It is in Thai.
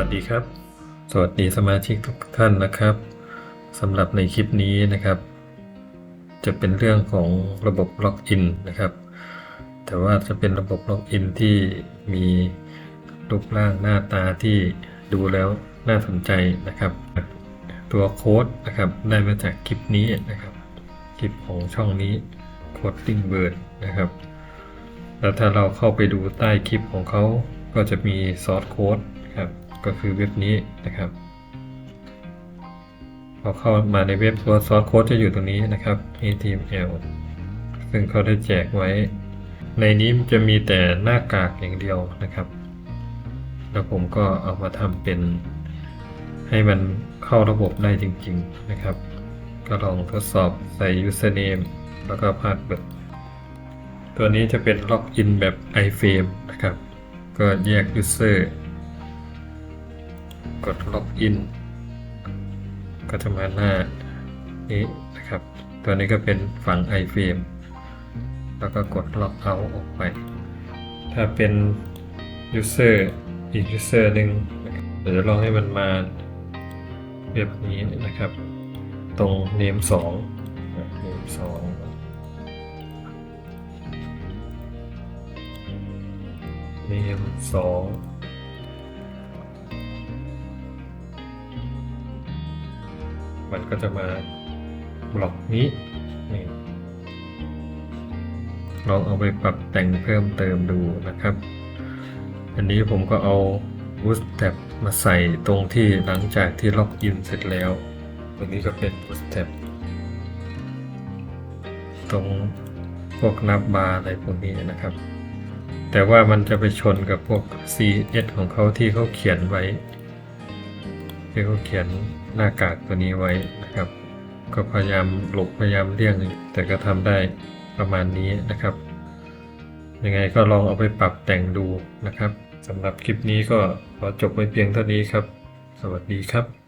วัสดีครับ สวัสดีสมาชิกทุกท่านนะครับสำหรับในคลิปนี้นะครับ จะเป็นเรื่องของระบบล็อกอินนะครับ แต่ว่าจะเป็นระบบล็อกอินที่มีรูปร่างหน้าตาที่ดูแล้วน่าสนใจนะครับ ตัวโค้ดนะครับได้มาจากคลิปนี้นะครับ คลิปของช่องนี้ Coding Bird นะครับ แล้วถ้าเราเข้าไปดูใต้คลิปของเขาก็จะมีซอสโค้ดครับ ก็คือเว็บนี้นะครับ พอเข้ามาในเว็บตัวซอสโค้ดจะอยู่ตรงนี้นะครับ HTML ซึ่งเขาได้แจกไว้ ในนี้จะมีแต่หน้ากากอย่างเดียวนะครับ แล้วผมก็เอามาทำเป็น ให้มันเข้าระบบได้จริง ๆนะครับ ก็ลองทดสอบใส่ username แล้วก็ password ตัวนี้จะเป็นล็อกอินแบบ iFrame นะครับ ก็แยก user กดล็อกอินก็จะมาหน้านี้นะครับ ตัวนี้ก็เป็นฝั่ง iFrame แล้วก็กดล็อกเอาออกไป ถ้าเป็น user อีก user หนึ่งนะครับเดี๋ยวจะลองให้มันมาเว็บนี้นะครับ ตรง name 2 name 2 name 2มั มันก็จะมาบล็อกนี้นี่ลองเอาไปปรับแต่งเพิ่มเติมดูนะครับ อันนี้ผมก็เอา Bootstrap มาใส่ตรงที่หลังจากที่ล็อกอินเสร็จแล้วตรงนี้ก็เป็น Bootstrap ตรงพวกนับบาร์อะไรพวกนี้นะครับ แต่ว่ามันจะไปชนกับพวก CS ของเขาที่เขาเขียนไว้ ที่เขาเขียนหน้ากากตัวนี้ไว้นะครับ ก็พยายามหลบพยายามเลี่ยง แต่ก็ทำได้ประมาณนี้นะครับ ยังไงก็ลองเอาไปปรับแต่งดูนะครับสำหรับคลิปนี้ก็ขอจบไว้เพียงเท่านี้ครับ สวัสดีครับ